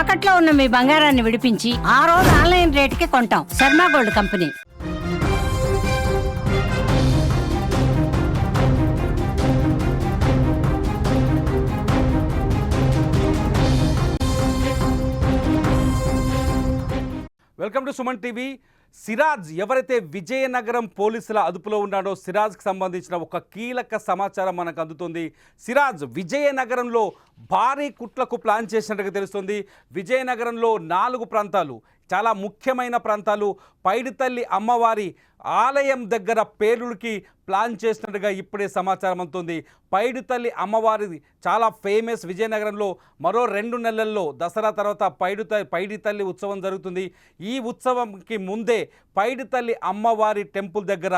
తాకట్లో ఉన్న మీ బంగారాన్ని విడిపించి ఆ రోజు ఆన్లైన్ రేటుకి కొంటాం. Sharma gold company. Welcome to Suman TV. Siraj ఎవరైతే విజయనగరం పోలీసుల అదుపులో ఉన్నాడో సిరాజ్కి సంబంధించిన ఒక కీలక సమాచారం మనకు అందుతుంది. సిరాజ్ విజయనగరంలో భారీ కుట్లకు ప్లాన్ చేసినట్టుగా తెలుస్తుంది. విజయనగరంలో నాలుగు ప్రాంతాలు చాలా ముఖ్యమైన ప్రాంతాలు పైడితల్లి అమ్మవారి ఆలయం దగ్గర పేలుడికి ప్లాన్ చేసినట్టుగా ఇప్పుడే సమాచారం అందుతుంది. పైడుతల్లి అమ్మవారిది చాలా ఫేమస్ విజయనగరంలో మరో రెండు నెలల్లో దసరా తర్వాత పైడిత పైడితల్లి ఉత్సవం జరుగుతుంది. ఈ ఉత్సవంకి ముందే పైడితల్లి అమ్మవారి టెంపుల్ దగ్గర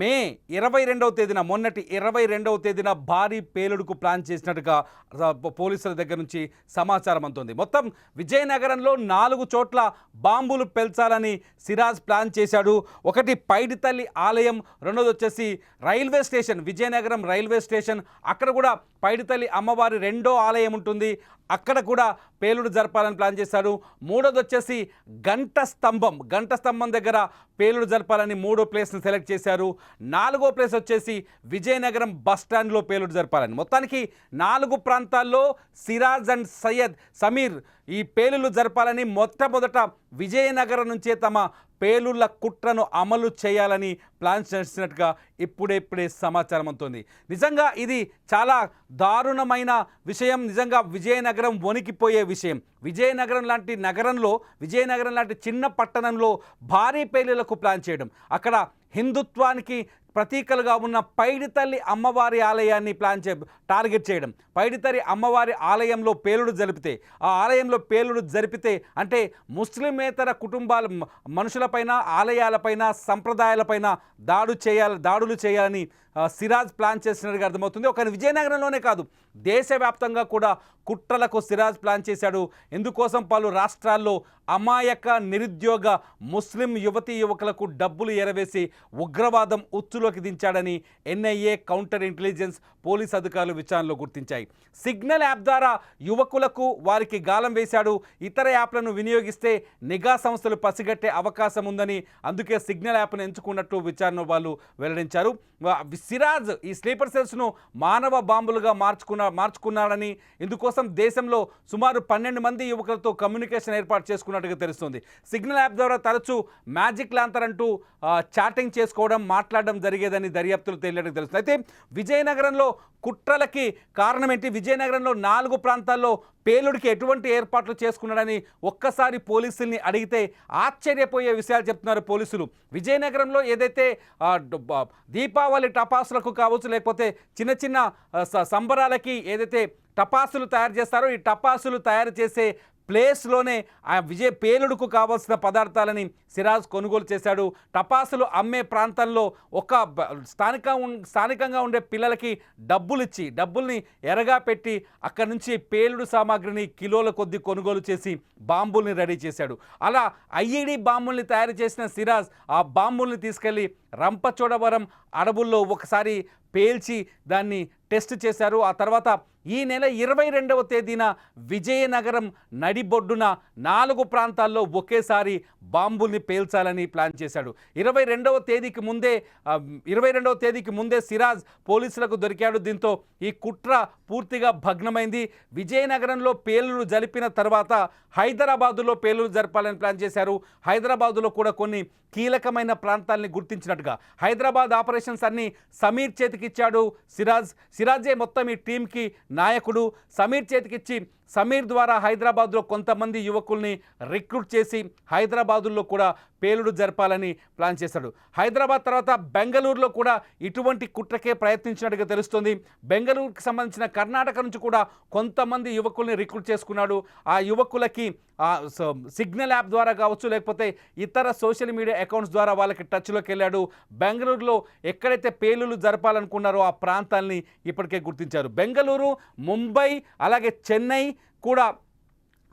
మే ఇరవై రెండవ తేదీన మొన్నటి ఇరవై రెండవ తేదీన భారీ పేలుడుకు ప్లాన్ చేసినట్టుగా పోలీసుల దగ్గర నుంచి సమాచారం అందుతుంది. మొత్తం విజయనగరంలో నాలుగు చోట్ల బాంబులు పెల్చాలని సిరాజ్ ప్లాన్ చేశాడు. ఒకటి పైడితల్లి ఆలయం రెండోది వచ్చేసి railway station Vizianagaram railway station. అక్కడ కూడా పైడితల్లి అమ్మవారి రెండో ఆలయం ఉంటుంది. అక్కడ కూడా పేలుడు జరపాలని ప్లాన్ చేశాడు. మూడోది వచ్చేసి గంట స్తంభం. గంట స్తంభం దగ్గర పేలుడు జరపాలని మూడో ప్లేస్ని సెలెక్ట్ చేశారు. నాలుగో ప్లేస్ వచ్చేసి విజయనగరం బస్ స్టాండ్లో పేలుడు జరపాలని. మొత్తానికి నాలుగు ప్రాంతాల్లో సిరాజ్ అండ్ సయ్యద్ సమీర్ ఈ పేలులు జరపాలని మొట్టమొదట విజయనగరం నుంచే తమ పేలుళ్ళ కుట్రను అమలు చేయాలని ప్లాన్ చేసినట్టుగా ఇప్పుడేప్పుడే సమాచారం అవుతుంది నిజంగా ఇది చాలా దారుణమైన విషయం. నిజంగా విజయనగరం వణికిపోయే విషయం. విజయనగరం లాంటి నగరంలో విజయనగరం లాంటి చిన్న పట్టణంలో భారీ పేలులకు ప్లాన్ చేయడం. అక్కడ హిందుత్వానికి ప్రతీకలుగా ఉన్న పైడితల్లి అమ్మవారి ఆలయాన్ని ప్లాన్ చే టార్గెట్ చేయడం. పైడితల్లి అమ్మవారి ఆలయంలో పేలుడు జరిపితే ఆ ఆలయంలో పేలుడు జరిపితే అంటే ముస్లిమేతర కుటుంబాల మనుషులపైన ఆలయాలపైన సంప్రదాయాలపైన దాడు చేయాలి దాడులు చేయాలని సిరాజ్ ప్లాన్ చేసినట్టుగా అర్థమవుతుంది. ఒక విజయనగరంలోనే కాదు దేశవ్యాప్తంగా కూడా కుట్రలకు సిరాజ్ ప్లాన్ చేశాడు. ఎందుకోసం పలు రాష్ట్రాల్లో అమాయక నిరుద్యోగ ముస్లిం యువతీ యువకులకు డబ్బులు ఎరవేసి ఉగ్రవాదం ఉచ్చులోకి దించాడని ఎన్ఐఏ కౌంటర్ ఇంటెలిజెన్స్ పోలీస్ అధికారులు విచారణలో గుర్తించాయి. సిగ్నల్ యాప్ ద్వారా యువకులకు వారికి గాలం వేశాడు. ఇతర యాప్లను వినియోగిస్తే నిఘా సంస్థలు పసిగట్టే అవకాశం ఉందని అందుకే సిగ్నల్ యాప్ను ఎంచుకున్నట్టు విచారణ వాళ్ళు వెల్లడించారు. సిరాజ్ ఈ స్లీపర్ సెల్స్ను మానవ బాంబులుగా మార్చుకున్న మార్చుకున్నాడని ఇందుకోసం దేశంలో సుమారు పన్నెండు మంది యువకులతో కమ్యూనికేషన్ ఏర్పాటు చేసుకున్నట్టుగా తెలుస్తుంది. సిగ్నల్ యాప్ ద్వారా తరచూ మ్యాజిక్ లాంతర్ అంటూ చాటింగ్ చేసుకోవడం మాట్లాడడం జరిగేదని దర్యాప్తులు తేలినట్టుగా తెలుస్తుంది. అయితే విజయనగరంలో కుట్రలకి కారణం ఏంటి విజయనగరంలో నాలుగు ప్రాంతాల్లో పేలుడికి ఎటువంటి ఏర్పాట్లు చేసుకున్నాడని ఒక్కసారి పోలీసుల్ని అడిగితే ఆశ్చర్యపోయే విషయాలు చెప్తున్నారు పోలీసులు. విజయనగరంలో ఏదైతే దీపావళి టపాసులకు కావచ్చు లేకపోతే చిన్న చిన్న సంబరాలకి ఏదైతే టపాసులు తయారు చేస్తారో ఈ టపాసులు తయారు చేసే ప్లేస్లోనే ఆ విజయ పేలుడుకు కావాల్సిన పదార్థాలని సిరాజ్ కొనుగోలు చేశాడు. టపాసులు అమ్మే ప్రాంతంలో ఒక స్థానిక స్థానికంగా ఉండే పిల్లలకి డబ్బులు ఇచ్చి డబ్బుల్ని ఎరగా పెట్టి అక్కడి నుంచి పేలుడు సామాగ్రిని కిలోల కొద్ది కొనుగోలు చేసి బాంబుల్ని రెడీ చేశాడు. అలా ఐఈడి బాంబుల్ని తయారు చేసిన సిరాజ్ ఆ బాంబుల్ని తీసుకెళ్ళి రంపచోడవరం అడవుల్లో ఒకసారి పేల్చి దాన్ని టెస్ట్ చేశారు. ఆ తర్వాత ఈ నెల ఇరవై రెండవ తేదీన విజయనగరం నడిబొడ్డున నాలుగు ప్రాంతాల్లో ఒకేసారి బాంబుల్ని పేల్చాలని ప్లాన్ చేశాడు. ఇరవై రెండవ తేదీకి ముందే ఇరవై రెండవ తేదీకి ముందే సిరాజ్ పోలీసులకు దొరికాడు. దీంతో ఈ కుట్ర పూర్తిగా భగ్నమైంది. విజయనగరంలో పేలులు జరిపిన తర్వాత హైదరాబాదులో పేలులు జరపాలని ప్లాన్ చేశారు. హైదరాబాదులో కూడా కొన్ని కీలకమైన ప్రాంతాల్ని గుర్తించినట్టుగా. హైదరాబాద్ ఆపరేషన్స్ అన్ని సమీర్ చేతికిచ్చాడు సిరాజ్. సిరాజే మొత్తం ఈ టీంకి నాయకుడు. సమీర్ చేతికిచ్చి సమీర్ ద్వారా హైదరాబాద్లో కొంతమంది యువకుల్ని రిక్రూట్ చేసి హైదరాబాదుల్లో కూడా పేలుడు జరపాలని ప్లాన్ చేశాడు. హైదరాబాద్ తర్వాత బెంగళూరులో కూడా ఇటువంటి కుట్రకే ప్రయత్నించినట్టుగా తెలుస్తుంది. బెంగళూరుకు సంబంధించిన కర్ణాటక నుంచి కూడా కొంతమంది యువకుల్ని రిక్రూట్ చేసుకున్నాడు. ఆ యువకులకి ఆ స- సిగ్నల్ యాప్ ద్వారా కావచ్చు లేకపోతే ఇతర సోషల్ మీడియా అకౌంట్స్ ద్వారా వాళ్ళకి టచ్లోకి వెళ్ళాడు. బెంగళూరులో ఎక్కడైతే పేలులు జరపాలనుకున్నారో ఆ ప్రాంతాల్ని ఇప్పటికే గుర్తించారు. బెంగళూరు ముంబై అలాగే చెన్నై కూడా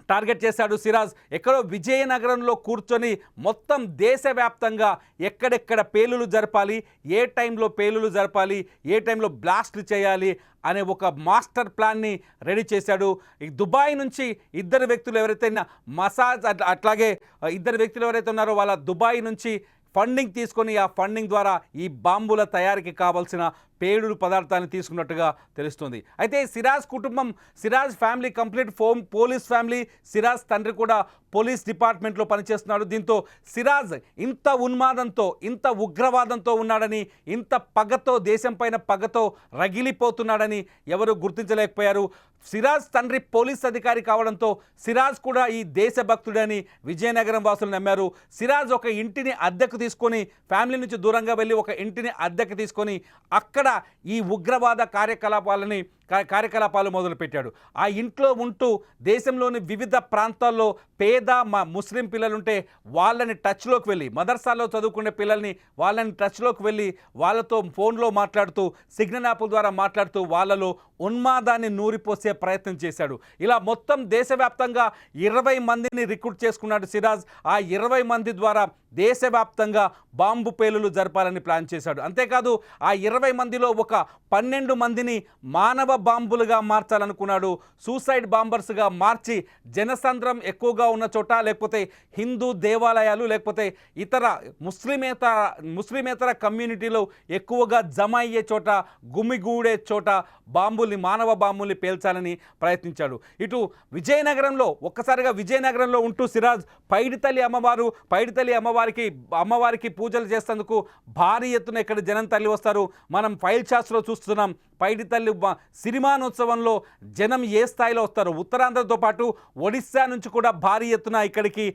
టార్గెట్ చేశాడు సిరాజ్. ఎక్కడో విజయనగరంలో కూర్చొని మొత్తం దేశవ్యాప్తంగా ఎక్కడెక్కడ పేలులు జరపాలి ఏ టైంలో పేలులు జరపాలి ఏ టైంలో బ్లాస్ట్లు చేయాలి అనే ఒక మాస్టర్ ప్లాన్ని రెడీ చేశాడు. ఈ దుబాయ్ నుంచి ఇద్దరు వ్యక్తులు ఎవరైతే మసాజ్ అట్లా- అట్లాగే ఇద్దరు వ్యక్తులు ఎవరైతే ఉన్నారో వాళ్ళ దుబాయ్ నుంచి ఫండింగ్ తీసుకొని ఆ ఫండింగ్ ద్వారా ఈ బాంబుల తయారీకి కావాల్సిన పేలుడు పదార్థాన్ని తీసుకున్నట్టుగా తెలుస్తుంది. అయితే సిరాజ్ కుటుంబం Siraj family complete foam police family Siraj తండ్రి కూడా పోలీస్ డిపార్ట్మెంట్లో పనిచేస్తున్నాడు. దీంతో సిరాజ్ ఇంత ఉన్మాదంతో ఇంత ఉగ్రవాదంతో ఉన్నాడని ఇంత పగతో దేశం పైన పగతో రగిలిపోతున్నాడని ఎవరు గుర్తించలేకపోయారు. సిరాజ్ తండ్రి పోలీస్ అధికారి కావడంతో సిరాజ్ కూడా ఈ దేశభక్తుడని విజయనగరం వాసులు నమ్మారు. సిరాజ్ ఒక ఇంటిని అద్దెకు తీసుకొని ఫ్యామిలీ నుంచి దూరంగా వెళ్ళి ఒక ఇంటిని అద్దెకు తీసుకొని అక్కడ ఈ ఉగ్రవాద కార్యకలాపాలని కార్యకలాపాలు మొదలుపెట్టాడు. ఆ ఇంట్లో ఉంటూ దేశంలోని వివిధ ప్రాంతాల్లో పేద మా ముస్లిం పిల్లలుంటే వాళ్ళని టచ్లోకి వెళ్ళి మదర్సాలో చదువుకునే పిల్లల్ని వాళ్ళని టచ్లోకి వెళ్ళి వాళ్ళతో ఫోన్లో మాట్లాడుతూ సిగ్నల్ యాప్ ద్వారా మాట్లాడుతూ వాళ్ళలో ఉన్మాదాన్ని నూరిపోసే ప్రయత్నం చేశాడు. ఇలా మొత్తం దేశవ్యాప్తంగా ఇరవై మందిని రిక్రూట్ చేసుకున్నాడు సిరాజ్. ఆ ఇరవై మంది ద్వారా దేశవ్యాప్తంగా బాంబు పేలులు జరపాలని ప్లాన్ చేశాడు. అంతేకాదు ఆ ఇరవై మందిలో ఒక పన్నెండు మందిని మానవ బాంబులుగా మార్చాలనుకున్నాడు. సూసైడ్ బాంబర్స్గా మార్చి జనసంద్రం ఎక్కువగా ఉన్న చోట లేకపోతే హిందూ దేవాలయాలు లేకపోతే ఇతర ముస్లిమేతర ముస్లిమేతర కమ్యూనిటీలో ఎక్కువగా జమ అయ్యే చోట గుమిగూడే చోట బాంబుల్ని మానవ బాంబుల్ని పేల్చాలని ప్రయత్నించాడు. ఇటు విజయనగరంలో ఒక్కసారిగా విజయనగరంలో ఉంటూ సిరాజ్ పైడితల్లి అమ్మవారు పైడితల్లి అమ్మవారికి అమ్మవారికి పూజలు చేసేందుకు భారీ ఎత్తున ఇక్కడ జనం తల్లి వస్తారు మనం ఫైల్ చార్ట్స్లో చూస్తున్నాం. పైడితల్లి బ- సిరిమానోత్సవంలో జనం ఏ స్థాయిలో వస్తారు ఉత్తరాంధ్రతో పాటు ఒడిశా నుంచి కూడా భారీ ఎత్తున ఇక్కడికి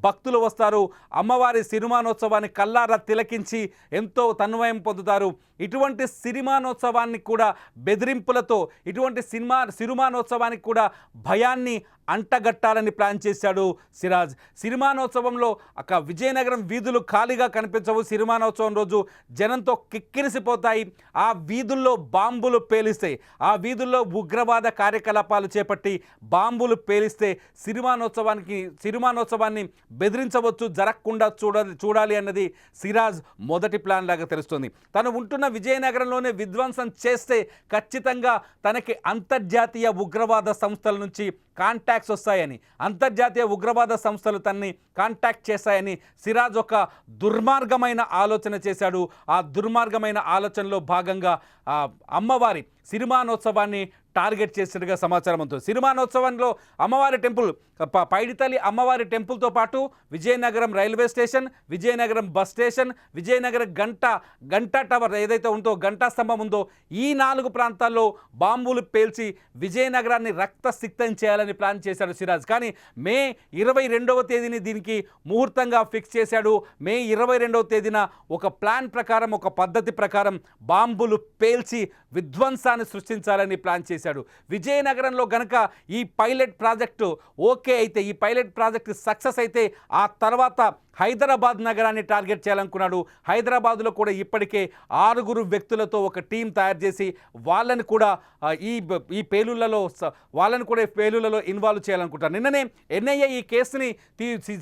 భక్తులు వస్తారు. అమ్మవారి సిరిమానోత్సవాన్ని కల్లారా తిలకించి ఎంతో తన్వయం పొందుతారు. ఇటువంటి సిరిమానోత్సవాన్ని కూడా బెదిరింపులతో ఇటువంటి సినిమా సిరిమానోత్సవానికి కూడా భయాన్ని అంటగట్టాలని ప్లాన్ చేశాడు సిరాజ్. సిరిమానోత్సవంలో ఒక విజయనగరం వీధులు ఖాళీగా కనిపించవు. సిరిమానోత్సవం రోజు జనంతో కిక్కిరిసిపోతాయి. ఆ వీధుల్లో బాంబులు పేలిస్తాయి ఆ వీధుల్లో ఉగ్రవాద కార్యకలాపాలు చేపట్టి బాంబులు పేలిస్తే సిరిమానోత్సవానికి సిరిమానోత్సవాన్ని బెదిరించవచ్చు జరగకుండా చూడాలి చూడాలి అన్నది సిరాజ్ మొదటి ప్లాన్ లాగా తెలుస్తుంది. తను ఉంటున్న విజయనగరంలోనే విధ్వంసం చేస్తే ఖచ్చితంగా తనకి అంతర్జాతీయ ఉగ్రవాద సంస్థల నుంచి కాంటాక్ట్స్ వస్తాయని అంతర్జాతీయ ఉగ్రవాద సంస్థలు తన్ని కాంటాక్ట్ చేశాయని సిరాజ్ ఒక దుర్మార్గమైన ఆలోచన చేశాడు. ఆ దుర్మార్గమైన ఆలోచనలో భాగంగా అమ్మవారి సిరిమానోత్సవాన్ని టార్గెట్ చేసినట్టుగా సమాచారం ఉంటుంది సిరిమానోత్సవంలో అమ్మవారి టెంపుల్ ప- పైడితల్లి అమ్మవారి టెంపుల్తో పాటు Vizianagaram railway station Vizianagaram bus station Vizianagaram గంట గంట టవర్ ఏదైతే ఉందో గంటా స్తంభం ఉందో ఈ నాలుగు ప్రాంతాల్లో బాంబులు పేల్చి విజయనగరాన్ని రక్తసిక్తం చేయాలని ప్లాన్ చేశాడు సిరాజ్. కానీ మే ఇరవై రెండవ తేదీని దీనికి ముహూర్తంగా ఫిక్స్ చేశాడు. మే ఇరవై రెండవ తేదీన ఒక ప్లాన్ ప్రకారం ఒక పద్ధతి ప్రకారం బాంబులు పేల్చి విధ్వంసాన్ని సృష్టించాలని ప్లాన్ చేశాడు. విజయనగరంలో గనక ఈ పైలట్ ప్రాజెక్టు ఓకే అయితే ఈ పైలట్ ప్రాజెక్ట్ సక్సెస్ అయితే ఆ తర్వాత హైదరాబాద్ నగరాన్ని టార్గెట్ చేయాలనుకున్నాడు. హైదరాబాద్లో కూడా ఇప్పటికే ఆరుగురు వ్యక్తులతో ఒక టీం తయారు చేసి వాళ్ళని కూడా ఈ ఈ పేలుళ్ళలో వాళ్ళని కూడా పేలుళ్ళలో ఇన్వాల్వ్ చేయాలనుకుంటారు నిన్ననే ఎన్ఐఏ ఈ కేసుని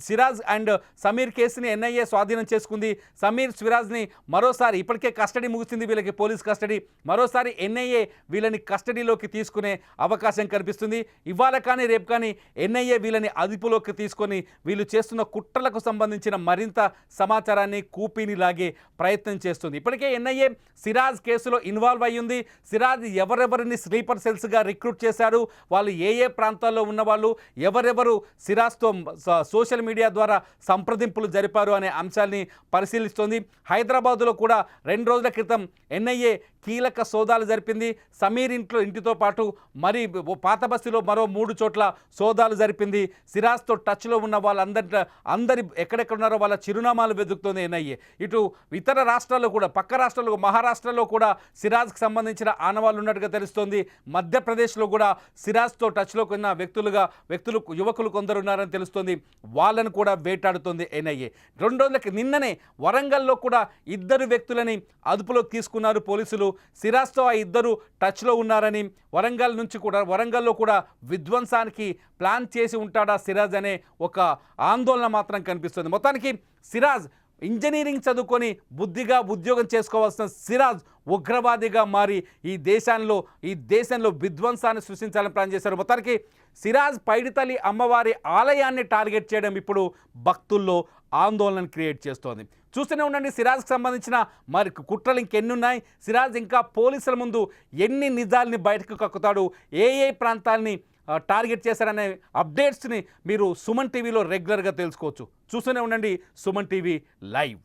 సిరాజ్ అండ్ సమీర్ కేసుని ఎన్ఐఏ స్వాధీనం చేసుకుంది. సమీర్ సిరాజ్ని మరోసారి ఇప్పటికే కస్టడీ ముగిసింది వీళ్ళకి పోలీస్ కస్టడీ. మరోసారి ఎన్ఐఏ వీళ్ళని కస్టడీలోకి తీసుకునే అవకాశం కనిపిస్తుంది. ఇవాళ కానీ రేపు కానీ ఎన్ఐఏ వీళ్ళని అదుపులోకి తీసుకొని వీళ్ళు చేస్తున్న కుట్రలకు సంబంధించి సంబంధించిన మరింత సమాచారాన్ని కూపీని లాగే ప్రయత్నం చేస్తుంది. ఇప్పటికే ఎన్ఐఏ సిరాజ్ కేసులో ఇన్వాల్వ్ అయ్యింది. సిరాజ్ ఎవరెవరిని స్లీపర్ సెల్స్గా రిక్రూట్ చేశారు? వాళ్ళు ఏ ఏ ప్రాంతాల్లో ఉన్నవాళ్ళు? ఎవరెవరు సిరాజ్తో సోషల్ మీడియా ద్వారా సంప్రదింపులు జరిపారు అనే అంశాన్ని పరిశీలిస్తోంది. హైదరాబాదులో కూడా రెండు రోజుల క్రితం ఎన్ఐఏ కీలక సోదాలు జరిపింది. సమీర్ ఇంట్లో ఇంటితో పాటు మరి ఓ పాత బస్తీలో మరో మూడు చోట్ల సోదాలు జరిపింది. సిరాజ్తో టచ్లో ఉన్న వాళ్ళందరి అందరి ఎక్కడెక్కడ ఎక్కడున్నారో వాళ్ళ చిరునామాలు వెతుకుతోంది ఎన్ఐఏ ఇటు ఇతర రాష్ట్రాల్లో కూడా పక్క రాష్ట్రాల్లో మహారాష్ట్రలో కూడా సిరాజ్కి సంబంధించిన ఆనవాళ్ళు ఉన్నట్టుగా తెలుస్తోంది. మధ్యప్రదేశ్లో కూడా సిరాజ్తో టచ్లో ఉన్న వ్యక్తులుగా వ్యక్తులు యువకులు కొందరు ఉన్నారని తెలుస్తోంది. వాళ్ళను కూడా వేటాడుతోంది ఎన్ఐఏ. రెండు రోజులకి నిన్ననే వరంగల్లో కూడా ఇద్దరు వ్యక్తులని అదుపులోకి తీసుకున్నారు పోలీసులు. సిరాజ్తో ఆ ఇద్దరు టచ్లో ఉన్నారని వరంగల్ నుంచి కూడా వరంగల్లో కూడా విధ్వంసానికి ప్లాన్ చేసి ఉంటాడా సిరాజ్ అనే ఒక ఆందోళన మాత్రం కనిపిస్తుంది. మొత్తానికి సిరాజ్ ఇంజనీరింగ్ చదువుకొని బుద్ధిగా ఉద్యోగం చేసుకోవాల్సిన సిరాజ్ ఉగ్రవాదిగా మారి ఈ దేశంలో ఈ దేశంలో విధ్వంసాన్ని సృష్టించాలని ప్లాన్ చేశారు. మొత్తానికి సిరాజ్ పైడితల్లి అమ్మవారి ఆలయాన్ని టార్గెట్ చేయడం ఇప్పుడు భక్తుల్లో ఆందోళన క్రియేట్ చేస్తోంది. చూస్తూనే ఉండండి సిరాజ్కి సంబంధించిన మరి కుట్రలు ఇంకెన్ని ఉన్నాయి సిరాజ్ ఇంకా పోలీసుల ముందు ఎన్ని నిజాల్ని బయటకు కక్కుతాడు ఏ ఏ ప్రాంతాల్ని టార్గెట్ చేశారనే అప్డేట్స్ని మీరు సుమన్ టీవీలో రెగ్యులర్గా తెలుసుకోవచ్చు. చూస్తూనే ఉండండి సుమన్ టీవీ లైవ్.